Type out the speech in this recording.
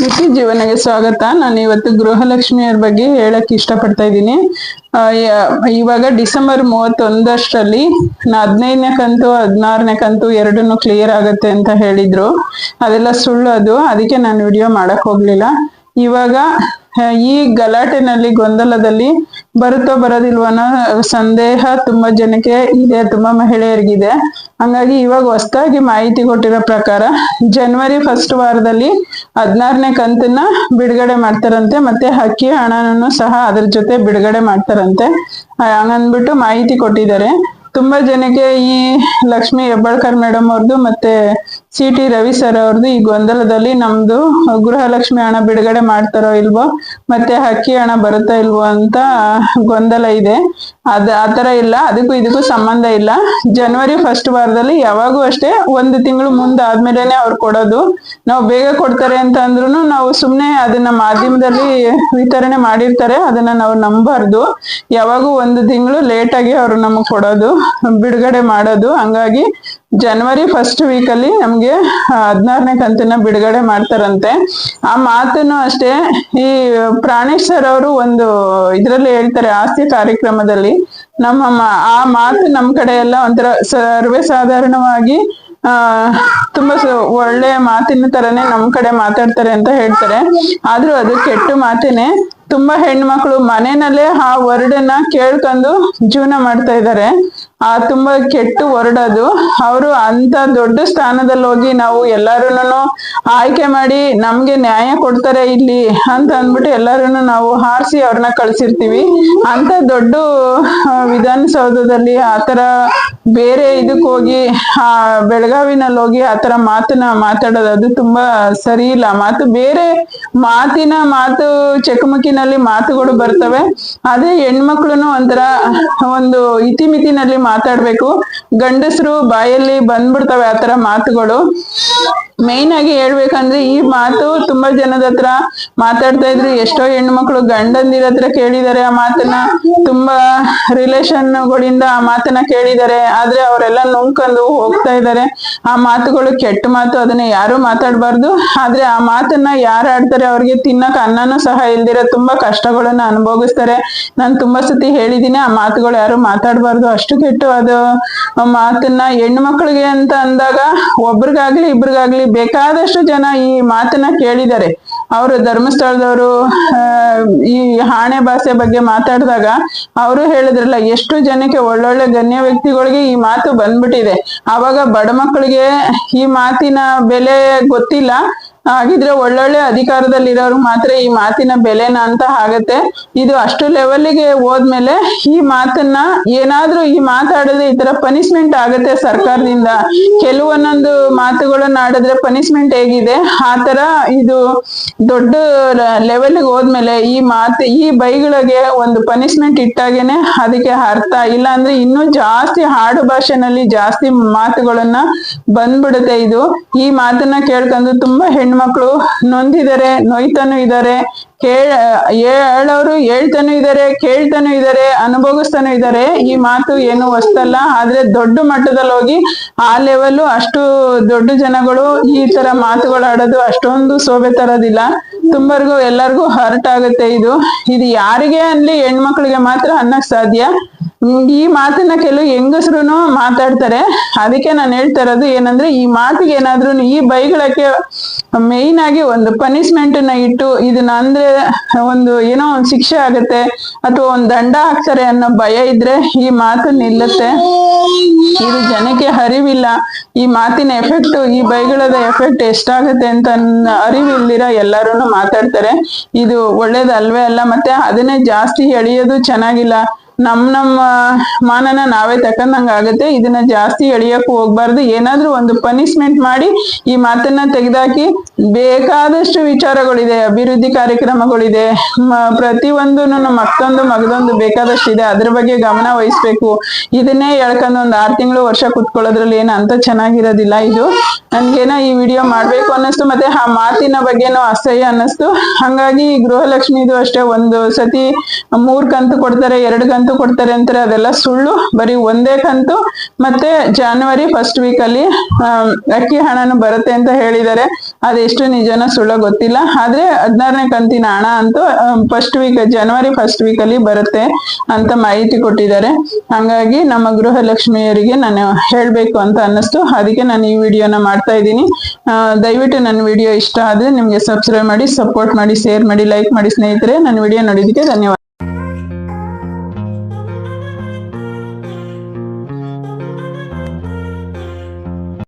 ನಿತ್ಯ ಜೀವನಗೆ ಸ್ವಾಗತ. ನಾನು ಇವತ್ತು ಗೃಹಲಕ್ಷ್ಮಿಯವ್ರ ಬಗ್ಗೆ ಹೇಳಕ್ ಇಷ್ಟಪಡ್ತಾ ಇದ್ದೀನಿ. ಇವಾಗ ಡಿಸೆಂಬರ್ ಮೂವತ್ತೊಂದಷ್ಟರಲ್ಲಿ ಹದಿನೈದನೇ ಕಂತು, ಹದಿನಾರನೇ ಕಂತು ಎರಡನ್ನು ಕ್ಲಿಯರ್ ಆಗುತ್ತೆ ಅಂತ ಹೇಳಿದ್ರು. ಅದೆಲ್ಲ ಸುಳ್ಳು ಅದು. ಅದಕ್ಕೆ ನಾನು ವಿಡಿಯೋ ಮಾಡಕ್ ಹೋಗ್ಲಿಲ್ಲ. ಇವಾಗ ಈ ಗಲಾಟೆನಲ್ಲಿ ಗೊಂದಲದಲ್ಲಿ ಬರುತ್ತೋ ಬರೋದಿಲ್ವನೋ ಸಂದೇಹ ತುಂಬಾ ಜನಕ್ಕೆ ಇದೆ, ತುಂಬಾ ಮಹಿಳೆಯರಿಗಿದೆ. ಹಂಗಾಗಿ ಇವಾಗ ಹೊಸದಾಗಿ ಮಾಹಿತಿ ಕೊಟ್ಟಿರೋ ಪ್ರಕಾರ ಜನವರಿ ಫಸ್ಟ್ ವಾರದಲ್ಲಿ ಹದಿನಾರನೇ ಕಂತನ್ನ ಬಿಡುಗಡೆ ಮಾಡ್ತಾರಂತೆ, ಮತ್ತೆ ಅಕ್ಕಿ ಹಣನೂ ಸಹ ಅದ್ರ ಜೊತೆ ಬಿಡುಗಡೆ ಮಾಡ್ತಾರಂತೆ. ಹಂಗಂದ್ಬಿಟ್ಟು ಮಾಹಿತಿ ಕೊಟ್ಟಿದ್ದಾರೆ. ತುಂಬಾ ಜನಕ್ಕೆ ಈ ಲಕ್ಷ್ಮಿ ಹೆಬ್ಬಾಳ್ಕರ್ ಮೇಡಮ್ ಅವ್ರದ್ದು ಮತ್ತೆ ಸಿ ಟಿ ರವಿ ಸರ್ ಅವ್ರದ್ದು ಈ ಗೊಂದಲದಲ್ಲಿ ನಮ್ದು ಗೃಹಲಕ್ಷ್ಮಿ ಹಣ ಬಿಡುಗಡೆ ಮಾಡ್ತಾರೋ ಇಲ್ವೋ, ಮತ್ತೆ ಹಕ್ಕಿ ಹಣ ಬರುತ್ತಾ ಇಲ್ವೋ ಅಂತ ಗೊಂದಲ ಇದೆ. ಅದ ಆತರ ಇಲ್ಲ, ಅದಕ್ಕೂ ಇದಕ್ಕೂ ಸಂಬಂಧ ಇಲ್ಲ. ಜನವರಿ ಫಸ್ಟ್ ವಾರದಲ್ಲಿ ಯಾವಾಗೂ ಅಷ್ಟೇ ಒಂದು ತಿಂಗಳು ಮುಂದೆ ಆದ್ಮೇಲೆನೆ ಅವ್ರು ಕೊಡೋದು. ನಾವು ಬೇಗ ಕೊಡ್ತಾರೆ ಅಂತ ಅಂದ್ರು ನಾವು ಸುಮ್ನೆ ಅದನ್ನ ಮಾಧ್ಯಮದಲ್ಲಿ ವಿತರಣೆ ಮಾಡಿರ್ತಾರೆ, ಅದನ್ನ ನಾವು ನಂಬಾರ್ದು. ಯಾವಾಗೂ ಒಂದು ತಿಂಗಳು ಲೇಟ್ ಆಗಿ ಅವ್ರು ನಮಗ್ ಕೊಡೋದು, ಬಿಡುಗಡೆ ಮಾಡೋದು. ಹಂಗಾಗಿ ಜನವರಿ ಫಸ್ಟ್ ವೀಕ್ ಅಲ್ಲಿ ನಮ್ಗೆ ಹದಿನಾರನೇ ಕಂತನ್ನ ಬಿಡುಗಡೆ ಮಾಡ್ತಾರಂತೆ. ಆ ಮಾತನ್ನು ಅಷ್ಟೇ, ಈ ಪ್ರಾಣೇಶ್ ಸರ್ ಅವರು ಒಂದು ಇದ್ರಲ್ಲಿ ಹೇಳ್ತಾರೆ, ಆಸ್ತಿ ಕಾರ್ಯಕ್ರಮದಲ್ಲಿ ನಮ್ಮ ಆ ಮಾತು ನಮ್ ಕಡೆ ಎಲ್ಲ ಒಂಥರ ಸರ್ವೇ ಸಾಧಾರಣವಾಗಿ, ಆ, ತುಂಬಾ ಒಳ್ಳೆ ಮಾತಿನ ತರನೇ ನಮ್ ಕಡೆ ಮಾತಾಡ್ತಾರೆ ಅಂತ ಹೇಳ್ತಾರೆ. ಆದ್ರೂ ಅದು ಕೆಟ್ಟ ಮಾತೇನೆ. ತುಂಬಾ ಹೆಣ್ಮಕ್ಳು ಮನೆಯಲ್ಲೇ ಆ ವರ್ಡ್ ಅನ್ನ ಕೇಳ್ಕೊಂಡು ಜೀವನ ಮಾಡ್ತಾ ಇದ್ದಾರೆ. ಆ, ತುಂಬಾ ಕೆಟ್ಟು ಹೊರಡೋದು ಅವರು ಅಂತ ದೊಡ್ಡ ಸ್ಥಾನದಲ್ಲಿ ಹೋಗಿ ನಾವು ಎಲ್ಲಾರುನು ಆಯ್ಕೆ ಮಾಡಿ ನಮ್ಗೆ ನ್ಯಾಯ ಕೊಡ್ತಾರೆ ಇಲ್ಲಿ ಅಂತ ಅಂದ್ಬಿಟ್ಟು ಎಲ್ಲರೂ ನಾವು ಹಾರಿಸಿ ಅವ್ರನ್ನ ಕಳ್ಸಿರ್ತೀವಿ. ಅಂತ ದೊಡ್ಡ ವಿಧಾನಸೌಧದಲ್ಲಿ ಆತರ ಬೇರೆ ಇದಕ್ಕೆ ಹೋಗಿ, ಆ, ಬೆಳಗಾವಿನಲ್ಲಿ ಹೋಗಿ ಆತರ ಮಾತನ್ನ ಮಾತಾಡೋದು ಅದು ತುಂಬಾ ಸರಿ ಇಲ್ಲ. ಮಾತು ಬೇರೆ ಮಾತಿನ ಮಾತು ಚಕಮಕಿನಲ್ಲಿ ಮಾತುಗಳು ಬರ್ತವೆ. ಅದೇ ಹೆಣ್ಮಕ್ಳುನು ಒಂಥರ ಒಂದು ಇತಿಮಿತಿನಲ್ಲಿ ಮಾತಾಡ್ಬೇಕು. ಗಂಡಸರು ಬಾಯಲ್ಲಿ ಬಂದ್ಬಿಡ್ತವೆ ಆತರ ಮಾತುಗಳು. ಮೇನ್ ಆಗಿ ಹೇಳ್ಬೇಕಂದ್ರೆ ಈ ಮಾತು ತುಂಬಾ ಜನದ ಹತ್ರ ಮಾತಾಡ್ತಾ ಇದ್ರು ಎಷ್ಟೋ ಹೆಣ್ಮಕ್ಳು ಗಂಡಂದಿರ ಹತ್ರ ಕೇಳಿದಾರೆ ಆ ಮಾತನ್ನ. ತುಂಬಾ ರಿಲೇಷನ್ಗಳಿಂದ ಆ ಮಾತನ್ನ ಕೇಳಿದಾರೆ ಆದ್ರೆ ಅವರೆಲ್ಲ ನುಂಕಂದು ಹೋಗ್ತಾ ಇದಾರೆ ಆ ಮಾತುಗಳು ಕೆಟ್ಟ ಮಾತು, ಅದನ್ನ ಯಾರು ಮಾತಾಡಬಾರ್ದು. ಆದ್ರೆ ಆ ಮಾತನ್ನ ಯಾರು ಆಡ್ತಾರೆ ಅವ್ರಿಗೆ ತಿನ್ನಕ್ ಅನ್ನನೂ ಸಹ ಇಲ್ದಿರ ತುಂಬಾ ಕಷ್ಟಗಳನ್ನ ಅನುಭವಿಸ್ತಾರೆ. ನಾನು ತುಂಬಾ ಸತಿ ಹೇಳಿದೀನಿ, ಆ ಮಾತುಗಳು ಯಾರು ಮಾತಾಡಬಾರ್ದು. ಅಷ್ಟು ಕೆಟ್ಟು ಅದು ಮಾತನ್ನ ಹೆಣ್ಣು ಅಂತ ಅಂದಾಗ ಒಬ್ರಿಗಾಗ್ಲಿ, ಇಬ್ರಿಗಾಗ್ಲಿ ಬೇಕಾದಷ್ಟು ಜನ ಈ ಮಾತನ್ನ ಕೇಳಿದ್ದಾರೆ ಅವರು ಧರ್ಮಸ್ಥಳದವರು ಈ ಹಾಣೆ ಭಾಷೆ ಬಗ್ಗೆ ಮಾತಾಡಿದಾಗ ಅವರು ಹೇಳಿದ್ರಲ್ಲ, ಎಷ್ಟು ಜನಕ್ಕೆ ಒಳ್ಳೊಳ್ಳೆ ಗಣ್ಯ ವ್ಯಕ್ತಿಗಳಿಗೆ ಈ ಮಾತು ಬಂದ್ಬಿಟ್ಟಿದೆ. ಅವಾಗ ಬಡ ಮಕ್ಕಳಿಗೆ ಈ ಮಾತಿನ ಬೆಲೆ ಗೊತ್ತಿಲ್ಲ. ಹಾಗಿದ್ರೆ ಒಳ್ಳೊಳ್ಳೆ ಅಧಿಕಾರದಲ್ಲಿರೋರು ಮಾತ್ರ ಈ ಮಾತಿನ ಬೆಲೆನ ಅಂತ ಆಗತ್ತೆ. ಇದು ಅಷ್ಟು ಲೆವೆಲ್ಗೆ ಹೋದ್ಮೇಲೆ ಈ ಮಾತನ್ನ ಏನಾದ್ರೂ ಈ ಮಾತಾಡಿದ್ರೆ ಈ ತರ ಪನಿಷ್ಮೆಂಟ್ ಆಗತ್ತೆ ಸರ್ಕಾರದಿಂದ. ಕೆಲವೊಂದೊಂದು ಮಾತುಗಳನ್ನ ಆಡಿದ್ರೆ ಪನಿಷ್ಮೆಂಟ್ ಹೇಗಿದೆ? ಆ ತರ ಇದು ದೊಡ್ಡ ಲೆವೆಲ್ಗೆ ಹೋದ್ಮೇಲೆ ಈ ಮಾತು, ಈ ಬೈಗಳಿಗೆ ಒಂದು ಪನಿಷ್ಮೆಂಟ್ ಇಟ್ಟಾಗೇನೆ ಅದಕ್ಕೆ ಅರ್ಥ. ಇಲ್ಲ ಅಂದ್ರೆ ಇನ್ನೂ ಜಾಸ್ತಿ ಹಾಡು ಭಾಷೆನಲ್ಲಿ ಜಾಸ್ತಿ ಮಾತುಗಳನ್ನ ಬಂದ್ಬಿಡುತ್ತೆ ಇದು. ಈ ಮಾತನ್ನ ಕೇಳ್ಕೊಂಡು ತುಂಬಾ ಹೆಣ್ಮಕ್ಳು ನೊಂದಿದ್ದಾರೆ, ನೋಯ್ತಾನು ಇದ್ದಾರೆ. ಕೇಳ, ಹೇಳೋರು ಹೇಳ್ತಾನು ಇದಾರೆ, ಕೇಳ್ತಾನು ಇದಾರೆ, ಅನುಭವಿಸ್ತಾನು ಇದಾರೆ. ಈ ಮಾತು ಏನು ಹೊಸ್ತಲ್ಲ ಆದ್ರೆ ದೊಡ್ಡ ಮಟ್ಟದಲ್ಲಿ ಹೋಗಿ ಆ ಲೆವೆಲ್ ಅಷ್ಟು ದೊಡ್ಡ ಜನಗಳು ಈ ತರ ಮಾತುಗಳು ಆಡೋದು ಅಷ್ಟೊಂದು ಶೋಭೆ ತರೋದಿಲ್ಲ. ತುಂಬರಿಗೂ ಎಲ್ಲರಿಗೂ ಹರ್ಟ್ ಆಗುತ್ತೆ ಇದು. ಇದು ಯಾರಿಗೆ ಅನ್ಲಿ ಹೆಣ್ಮಕ್ಳಿಗೆ ಮಾತ್ರ ಅನ್ನಕ್ ಸಾಧ್ಯ. ಈ ಮಾತನ್ನ ಕೆಲವು ಹೆಂಗಸ್ರುನು ಮಾತಾಡ್ತಾರೆ. ಅದಕ್ಕೆ ನಾನು ಹೇಳ್ತಾ ಇರೋದು ಏನಂದ್ರೆ, ಈ ಮಾತಿಗೆ ಏನಾದ್ರು ಈ ಬೈಗಳಕ್ಕೆ ಮೇಯ್ನ್ ಆಗಿ ಒಂದು ಪನಿಷ್ಮೆಂಟ್ನ ಇಟ್ಟು ಇದನ್ನ ಅಂದ್ರೆ ಒಂದು ಏನೋ ಒಂದು ಶಿಕ್ಷೆ ಆಗತ್ತೆ ಅಥವಾ ಒಂದು ದಂಡ ಹಾಕ್ತಾರೆ ಅನ್ನೋ ಭಯ ಇದ್ರೆ ಈ ಮಾತು ನಿಲ್ಲುತ್ತೆ. ಇದು ಜನಕ್ಕೆ ಅರಿವಿಲ್ಲ. ಈ ಮಾತಿನ ಎಫೆಕ್ಟ್ ಈ ಬೈಗಳದ ಎಫೆಕ್ಟ್ ಎಷ್ಟಾಗತ್ತೆ ಅಂತ ಅರಿವಿಲ್ದಿರ ಎಲ್ಲಾರು ಮಾತಾಡ್ತಾರೆ. ಇದು ಒಳ್ಳೇದಲ್ವೇ ಅಲ್ಲ, ಮತ್ತೆ ಅದನ್ನೇ ಜಾಸ್ತಿ ಎಳೆಯೋದು ಚೆನ್ನಾಗಿಲ್ಲ. ನಮ್ ನಮ್ಮ ಮಾನನ ನಾವೇ ತಕ್ಕಂದಂಗ ಆಗುತ್ತೆ. ಇದನ್ನ ಜಾಸ್ತಿ ಎಳಿಯಕ್ಕೂ ಹೋಗ್ಬಾರ್ದು. ಏನಾದ್ರೂ ಒಂದು ಪನಿಷ್ಮೆಂಟ್ ಮಾಡಿ ಈ ಮಾತನ್ನ ತೆಗೆದಾಕಿ ಬೇಕಾದಷ್ಟು ವಿಚಾರಗಳಿದೆ, ಅಭಿವೃದ್ಧಿ ಕಾರ್ಯಕ್ರಮಗಳಿದೆ ಪ್ರತಿ ಒಂದು ಮತ್ತೊಂದು ಮಗದೊಂದು ಬೇಕಾದಷ್ಟು ಇದೆ ಅದ್ರ ಬಗ್ಗೆ ಗಮನ ವಹಿಸ್ಬೇಕು. ಇದನ್ನೇ ಹೇಳ್ಕೊಂಡು ಒಂದ್ ಆರ್ ತಿಂಗಳು ವರ್ಷ ಕುತ್ಕೊಳ್ಳೋದ್ರಲ್ಲಿ ಏನ ಅಂತ ಚೆನ್ನಾಗಿರೋದಿಲ್ಲ ಇದು. ನನ್ಗೇನ ಈ ವಿಡಿಯೋ ಮಾಡ್ಬೇಕು ಅನ್ನಿಸ್ತು, ಮತ್ತೆ ಆ ಮಾತಿನ ಬಗ್ಗೆನೂ ಅಸಹ್ಯ ಅನ್ನಿಸ್ತು. ಹಂಗಾಗಿ ಗೃಹಲಕ್ಷ್ಮಿದು ಅಷ್ಟೇ. ಒಂದು ಸತಿ ಮೂರ್ ಕಂತು ಕೊಡ್ತಾರೆ, ಎರಡು ಕಂತು ಕಂತು ಕೊಡ್ತಾರೆ ಅಂತಾರೆ, ಅದೆಲ್ಲ ಸುಳ್ಳು. ಬರೀ ಒಂದೇ ಕಂತು. ಮತ್ತೆ ಜಾನ್ವರಿ ಫಸ್ಟ್ ವೀಕ್ ಅಲ್ಲಿ ಅಕ್ಕಿ ಹಣನು ಬರುತ್ತೆ ಅಂತ ಹೇಳಿದ್ದಾರೆ. ಅದೆಷ್ಟು ನಿಜನ ಸುಳ್ಳ ಗೊತ್ತಿಲ್ಲ. ಆದ್ರೆ ಹದಿನಾರನೇ ಕಂತಿನ ಹಣ ಅಂತೂ ಫಸ್ಟ್ ವೀಕ್ ಜನವರಿ ಫಸ್ಟ್ ವೀಕ್ ಅಲ್ಲಿ ಬರುತ್ತೆ ಅಂತ ಮಾಹಿತಿ ಕೊಟ್ಟಿದ್ದಾರೆ. ಹಂಗಾಗಿ ನಮ್ಮ ಗೃಹಲಕ್ಷ್ಮಿಯರಿಗೆ ನಾನು ಹೇಳ್ಬೇಕು ಅಂತ ಅನ್ನಿಸ್ತು. ಅದಕ್ಕೆ ನಾನು ಈ ವಿಡಿಯೋನ ಮಾಡ್ತಾ ಇದ್ದೀನಿ. ದಯವಿಟ್ಟು ನನ್ನ ವಿಡಿಯೋ ಇಷ್ಟ ಆದ್ರೆ ನಿಮ್ಗೆ ಸಬ್ಸ್ಕ್ರೈಬ್ ಮಾಡಿ ಸಪೋರ್ಟ್ ಮಾಡಿ ಶೇರ್ ಮಾಡಿ ಲೈಕ್ ಮಾಡಿ ಸ್ನೇಹಿತರೆ. ನನ್ನ ವಿಡಿಯೋ ನೋಡಿದಕ್ಕೆ ಧನ್ಯವಾದ.